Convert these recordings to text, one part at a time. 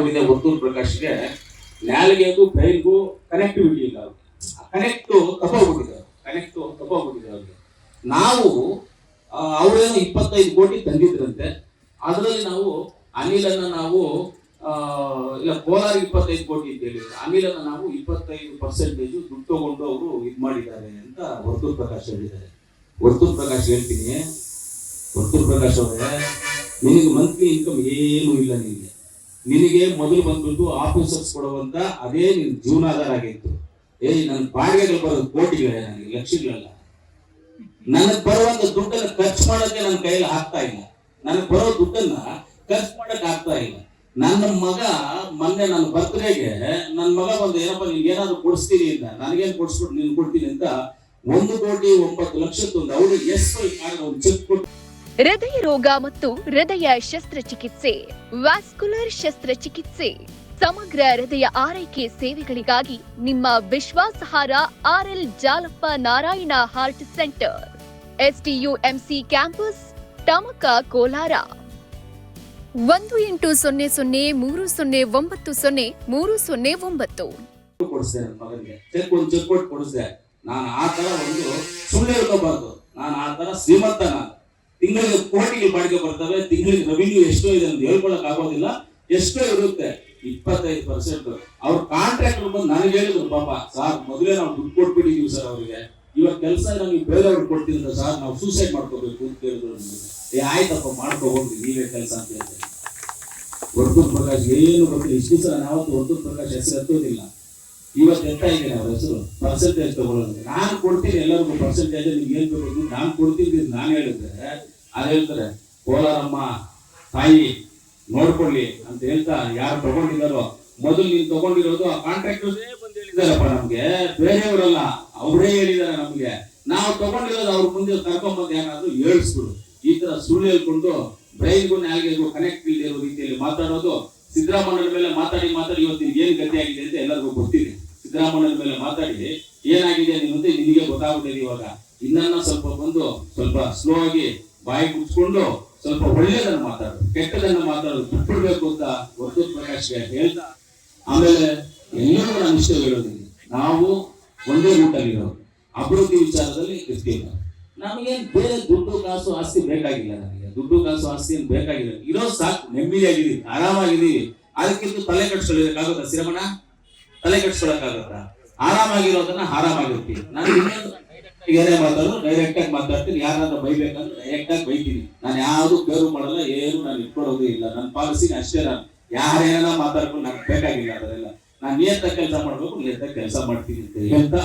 ಏನಾಗ್ಬಿಟ್ಟಿದೆ ವರ್ತೂರ್ ಪ್ರಕಾಶ್ಗೆ ನಾಲಿಗೆಗೂ ಬ್ರೈನ್ಗೂ ಕನೆಕ್ಟಿವಿಟಿ ಇಲ್ಲ ಕನೆಕ್ಟ್ ತಪ್ಪೋಗ್ಬಿಟ್ಟಿದೆ ಕನೆಕ್ಟು ತಪ್ಪೋಗ್ಬಿಟ್ಟಿದೆ ಅವ್ರಿಗೆ. ನಾವು ಅವರೇನು ಇಪ್ಪತ್ತೈದು ಕೋಟಿ ತಂದಿದ್ರಂತೆ. ಅದರಲ್ಲಿ ನಾವು ಅನಿಲನ್ನು ನಾವು ಇಲ್ಲ, ಕೋಲಾರ ಇಪ್ಪತ್ತೈದು ಕೋಟಿ ಅಂತ ಹೇಳಿದ್ರು. ಅನಿಲನ್ನ ನಾವು ಇಪ್ಪತ್ತೈದು ಪರ್ಸೆಂಟೇಜ್ ದುಡ್ಡು ತಗೊಂಡು ಅವರು ಇದು ಮಾಡಿದ್ದಾರೆ ಅಂತ ವರ್ತೂರ್ ಪ್ರಕಾಶ್ ಹೇಳಿದ್ದಾರೆ. ವರ್ತೂರ್ ಪ್ರಕಾಶ್ ಹೇಳ್ತೀನಿ. ವರ್ತೂರ್ ಪ್ರಕಾಶ್ ಅವರೇ, ನಿನಗೆ ಮಂತ್ಲಿ ಇನ್ಕಮ್ ಏನೂ ಇಲ್ಲ ನಿನಗೆ. ನಿನಗೆ ಮೊದಲು ಬಂದ್ಬಿಟ್ಟು ಆಫೀಸರ್ಸ್ ಕೊಡುವಂತ ಅದೇ ನಿನ್ ಜೀವನಾಧಾರ ಆಗಿತ್ತು. ಏಯ್ ನನ್ನ ಬಾಡಿಗೆಗಳು ಬರೋದು ಕೋಟಿಗಳೇ ನನಗೆ, ಲಕ್ಷಗಳಲ್ಲ. ನನಗೆ ಬರುವಂತ ದುಡ್ಡನ್ನ ಖರ್ಚು ಮಾಡೋಕೆ ನನ್ನ ಕೈಯಲ್ಲಿ ಆಗ್ತಾ ಇಲ್ಲ. ನನಗೆ ಬರೋ ದುಡ್ಡನ್ನ ಖರ್ಚು ಮಾಡಕ್ ಆಗ್ತಾ ಇಲ್ಲ. ನನ್ನ ಮಗ ಮೊನ್ನೆ ನನ್ನ ಬರ್ತ್ಡೇಗೆ ನನ್ನ ಮಗ ಬಂದು, ಏನಪ್ಪ ನಿನ್ಗೆ ಏನಾದ್ರು ಕೊಡಿಸ್ತೀನಿ ಅಂತ, ನನಗೇನು ಕೊಡಿಸ್ಬಿಟ್ಟು ನೀನು ಕೊಡ್ತೀನಿ ಅಂತ ಒಂದು ಕೋಟಿ ಒಂಬತ್ತು ಲಕ್ಷದೊಂದು ಅವಳು ಎಸ್ ಒಂದು ಚೆಕ್ ಕೊಟ್ಟು ಹೃದಯ ರೋಗ ಮತ್ತು ಹೃದಯ ಶಸ್ತ್ರಚಿಕಿತ್ಸೆ, ವ್ಯಾಸ್ಕುಲರ್ ಶಸ್ತ್ರಚಿಕಿತ್ಸೆ. ಸಮಗ್ರ ಹೃದಯ ಆರೈಕೆ ಸೇವೆಗಳಿಗಾಗಿ ನಿಮ್ಮ ವಿಶ್ವಾಸಾರ್ಹ RL Jalappa Narayana heart centre. STUMC campus, Tamaka Kolar. ಒಂದು ಎಂಟು ಸೊನ್ನೆ ಸೊನ್ನೆ ಮೂರು ಸೊನ್ನೆ ಒಂಬತ್ತು ಸೊನ್ನೆ ಮೂರು ಸೊನ್ನೆ ಒಂಬತ್ತು. ನಾನು ಆ ತರ ಒಂದು ಸುಳ್ಳು ಹೇಳ್ಕೋಬಾರ್ದು. ನಾನು ಆ ತರ ಶ್ರೀಮಂತ ನಾನು. ತಿಂಗಳಿಗೆ ಕೋಟಿಗೆ ಬಾಡಿಗೆ ಬರ್ತವೆ, ತಿಂಗಳಿಗೆ ರೆವಿನ್ಯೂ ಎಷ್ಟೋ ಇದೆ ಅಂತ ಹೇಳ್ಕೊಳಕ್ ಆಗೋದಿಲ್ಲ. ಎಷ್ಟೋ ಇರುತ್ತೆ, ಇಪ್ಪತ್ತೈದು ಪರ್ಸೆಂಟ್ ಅವ್ರ ಕಾಂಟ್ರಾಕ್ಟರ್ ಬಂದು ನನಗೆ ಹೇಳಿದ್ರು, ಪಾಪ, ಸಾರ್, ಮೊದಲೇ ನಾವು ದುಡ್ಡು ಕೊಟ್ಬಿಟ್ಟಿದೀವಿ ಸರ್ ಅವರಿಗೆ. ಇವಾಗ ಕೆಲಸ ನಮಗೆ ಬೇರೆಯವ್ರಿಗೆ ಕೊಡ್ತಿದ್ರೆ ಸರ್, ನಾವು ಸೂಸೈಡ್ ಮಾಡ್ಕೋಬೇಕು ಅಂತ ಹೇಳಿದ್ರು. ಏ, ಆಯ್ತಪ್ಪ ಮಾಡ್ಕೋಬಹುದು ನೀವೇ ಕೆಲಸ ಅಂತ ಹೇಳ್ತಾರೆ. ವರ್ತೂರ್ ಪ್ರಕಾಶ್, ಏನು ಗೊತ್ತಿಲ್ಲ, ಇಷ್ಟು ಸಲ ನಾವತ್ತು ವರ್ತೂರ್ ಪ್ರಕಾಶ್ ಹೆಸರು ಎತ್ತೋದಿಲ್ಲ. ಇವತ್ತು ಎಂತ ಇದೆ ಅವ್ರ ಹೆಸರು? ಪರ್ಸೆಂಟೇಜ್ ತಗೊಳ್ಳೋದು. ನಾನು ಕೊಡ್ತೀನಿ ಎಲ್ಲರಿಗೂ ಪರ್ಸೆಂಟೇಜ್ ನಿಮ್ಗೆ ಏನ್ ಬೇಕು ನಾನು ಕೊಡ್ತೀನಿ ನಾನು ಹೇಳಿದ್ರೆ, ಅದು ಹೇಳ್ತಾರೆ, ಕೋಲಾರಮ್ಮ, ತಾಯಿ, ನೋಡ್ಕೊಳ್ಳಿ ಅಂತ ಹೇಳ್ತಾ ಯಾರು ತಗೊಂಡಿದ್ದಾರೋ. ಮೊದಲು ನೀನು ತಗೊಂಡಿರೋದು ಆ ಕಾಂಟ್ರಾಕ್ಟರ್ಸೇ ಬಂದು ಹೇಳಿದಾರಪ್ಪ ನಮ್ಗೆ. ಬೇರೆಯವರಲ್ಲ, ಅವರೇ ಹೇಳಿದಾರೆ ನಮ್ಗೆ. ನಾವು ತಗೊಂಡಿರೋದು ಅವ್ರ ಮುಂದೆ ಕರ್ಕೊಂಬಂದು ಏನಾದ್ರು ಹೇಳಿಸ್ಬಿಡು. ಈ ತರ ಸುಳ್ಳು ಹೇಳ್ಕೊಂಡು ಬ್ರೈನ್ಗೂ ನಾಲ್ಗೆಗೂ ಕನೆಕ್ಟ್ ಇಲ್ಲದೆ ಇರೋ ರೀತಿಯಲ್ಲಿ ಮಾತಾಡೋದು ಸಿದ್ದರಾಮಯ್ಯನ ಮೇಲೆ ಮಾತಾಡಿ ಮಾತಾಡಿ ಇವತ್ತು ಏನ್ ಗತಿ ಆಗಿದೆ ಅಂತ ಎಲ್ಲರಿಗೂ ಗೊತ್ತಿದೆ. ಸಿದ್ದರಾಮಯ್ಯ ಮೇಲೆ ಮಾತಾಡಿ ಏನಾಗಿದೆ ನಿಮ್ಮಂತೆ ನಿಮಗೆ ಗೊತ್ತಾಗುತ್ತೆ ಇವಾಗ. ಇನ್ನನ್ನ ಸ್ವಲ್ಪ ಬಂದು ಸ್ವಲ್ಪ ಸ್ಲೋ ಆಗಿ ಬಾಯಿ ಮುಚ್ಕೊಂಡು ಸ್ವಲ್ಪ ಒಳ್ಳೇದನ್ನ ಮಾತಾಡು, ಕೆಟ್ಟದನ್ನ ಮಾತಾಡೋದು ಬಿಟ್ಬಿಡ್ಬೇಕು ಅಂತ ವರ್ಧು ಪ್ರಕಾಶ್ ಹೇಳ್ತಾ, ಆಮೇಲೆ ಎಲ್ಲರೂ ನಾನು ಇಷ್ಟ ಹೇಳೋದಿಲ್ಲ ನಾವು ಒಂದೇ ಊಟಲ್ಲಿರೋದು ಅಭಿವೃದ್ಧಿ ವಿಚಾರದಲ್ಲಿ ಇರ್ತೀವಿ ನಮಗೇನ್ ಬೇರೆ ದುಡ್ಡು, ಕಾಸು, ಆಸ್ತಿ ಬೇಕಾಗಿಲ್ಲ ನನಗೆ ದುಡ್ಡು ಕಾಸು ಆಸ್ತಿ ಏನು ಬೇಕಾಗಿದೆ. ಇರೋ ಸಾಕು ನೆಮ್ಮದಿಯಾಗಿದ್ದೀವಿ ಆರಾಮಾಗಿದ್ದೀವಿ ಅದಕ್ಕಿಂತ ತಲೆ ಕಟ್ಸ್ಕೊಳ್ಳೋದಕ್ಕಾಗುತ್ತಾ ಸಿರಮಣ ತಲೆ ಕಟ್ಸ್ಕೊಳಕ್ಕಾಗುತ್ತಾ ಆರಾಮಾಗಿರೋದನ್ನ ಆರಾಮಾಗಿರ್ತೀವಿ ನಾನು ಏನೇ ಮಾತಾಡೋದು ಡೈರೆಕ್ಟ್ ಆಗಿ ಮಾತಾಡ್ತೀನಿ. ಯಾರಾದ್ರೂ ಬೈಬೇಕಂದ್ರೆ ಡೈರೆಕ್ಟ್ ಆಗಿ ಬೈತೀನಿ. ನಾನು ಯಾವುದು ಕೇರು ಮಾಡಲ್ಲ, ಏನು ನಾನು ಇಟ್ಕೊಡೋದೇ ಇಲ್ಲ. ನನ್ನ ಪಾಲಿಸಿಗೆ ಅಷ್ಟೇ ನಾನು. ಯಾರೇನ ಮಾತಾಡ್ಕೊಂಡು ನನಗೆ ಬೇಕಾಗಿಲ್ಲ ಅದರೆಲ್ಲ ನಾನು ನಿಯತ್ತ ಕೆಲಸ ಮಾಡ್ಬೇಕು, ನಿಯತ್ತ ಕೆಲಸ ಮಾಡ್ತೀನಿ ಅಂತ ಹೇಳ್ತಾ.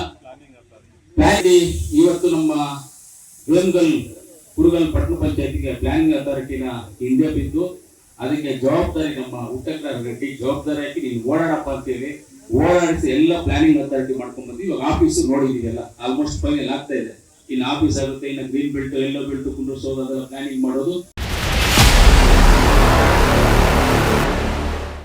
ಇವತ್ತು ನಮ್ಮ ವೇಮ್ಗಲ್ ಕುರುಗಲ್ ಪಟ್ಟಣ ಪಂಚಾಯತಿಗೆ ಪ್ಲಾನಿಂಗ್ ಅಥಾರಿಟಿನ ಹಿಂದೆ ಬಿದ್ದು ಅದಕ್ಕೆ ಜವಾಬ್ದಾರಿ ನಮ್ಮ ಉತ್ತಕರ ರೆಡ್ಡಿ ಜವಾಬ್ದಾರಿ ಹಾಕಿ ನೀನು ಓಡಾಡಪ್ಪ ಅಂತೇಳಿ ಓಡಾಡಿಸಿ ಎಲ್ಲ ಪ್ಲಾನಿಂಗ್ ಅಥಾರಿಟಿ ಮಾಡ್ಕೊಂಡ್ ಬಂದು ಇವಾಗ ಆಫೀಸ್ ನೋಡಿದೀವಲ್ಲ ಆಲ್ಮೋಸ್ಟ್ ಫೈನಲ್ ಆಗ್ತಾ ಇದೆ. ಇನ್ನು ಆಫೀಸ್ ಆಗುತ್ತೆ, ಇನ್ನು ಗ್ರೀನ್ ಬೆಲ್ಟ್ ಎಲ್ಲೋ ಬೆಲ್ಟ್ ಕುಂಡ್ರಿಸೋದು ಪ್ಲಾನಿಂಗ್ ಮಾಡೋದು.